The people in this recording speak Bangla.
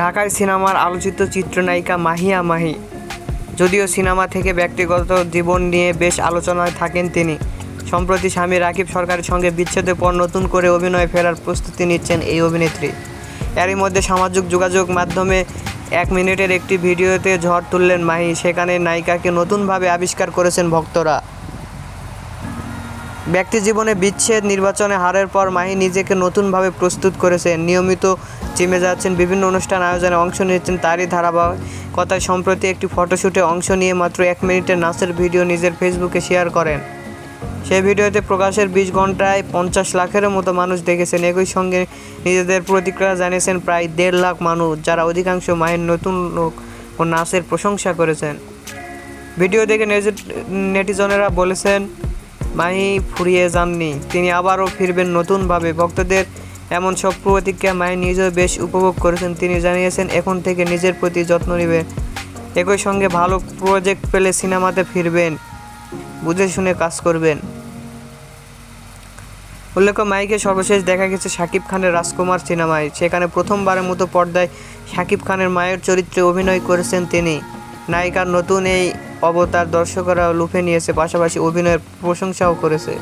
ঢাকায় সিনেমার আলোচিত চিত্রনায়িকা মাহিয়া মাহি। যদিও সিনেমা থেকে ব্যক্তিগত জীবন নিয়ে বেশ আলোচনায় থাকেন তিনি। সম্প্রতি স্বামী রাকিব সরকারের সঙ্গে বিচ্ছেদের পর নতুন করে অভিনয় ফেরার প্রস্তুতি নিচ্ছেন এই অভিনেত্রী। এরই মধ্যে সামাজিক যোগাযোগ মাধ্যমে এক মিনিটের একটি ভিডিওতে ঝড় তুললেন মাহি। সেখানে নায়িকাকে নতুনভাবে আবিষ্কার করেছেন ভক্তরা। ব্যক্তি জীবনে বিচ্ছেদ নির্বাচনে হারের পর মাহি নিজেকে নতুনভাবে প্রস্তুত করেছেন নিয়মিত জিমে যাচ্ছেন, বিভিন্ন অনুষ্ঠান আয়োজনে অংশ নিয়েছেন তারই ধারাবাহিকতায় সম্প্রতি একটি ফটোশ্যুটে অংশ নিয়ে মাত্র এক মিনিটের নাচের ভিডিও নিজের ফেসবুকে শেয়ার করেন। সেই ভিডিওতে প্রকাশের বিশ ঘন্টায় পঞ্চাশ লাখেরও মতো মানুষ দেখেছেন। একই সঙ্গে নিজেদের প্রতিক্রিয়া জানিয়েছেন প্রায় দেড় লাখ মানুষ, যারা অধিকাংশ মায়ের নতুন লোক ও নাচের প্রশংসা করেছেন। ভিডিও দেখে নেটিজনেরা বলেছেন মাহি ফুরিয়ে যাননি। তিনি আবারও ফিরবেন নতুনভাবে। ভক্তদের এমন সব প্রতিক্রিয়া মাহি নিজেও বেশ উপভোগ করেছেন। তিনি জানিয়েছেন, এখন থেকে নিজের প্রতি যত্ন নেবেন। একই সঙ্গে ভালো প্রজেক্ট পেলে সিনেমাতে ফিরবেন। বুঝে শুনে কাজ করবেন। উল্লেখ্য মাইকে সর্বশেষ দেখা গেছে শাকিব খানের রাজকুমার সিনেমায়। সেখানে প্রথমবারের মতো পর্দায় শাকিব খানের মায়ের চরিত্রে অভিনয় করেছেন তিনি। নায়িকার নতুন এই অবতার দর্শকরা লুফে নিয়েছে পাশাপাশি অভিনয়ের প্রশংসাও করেছে।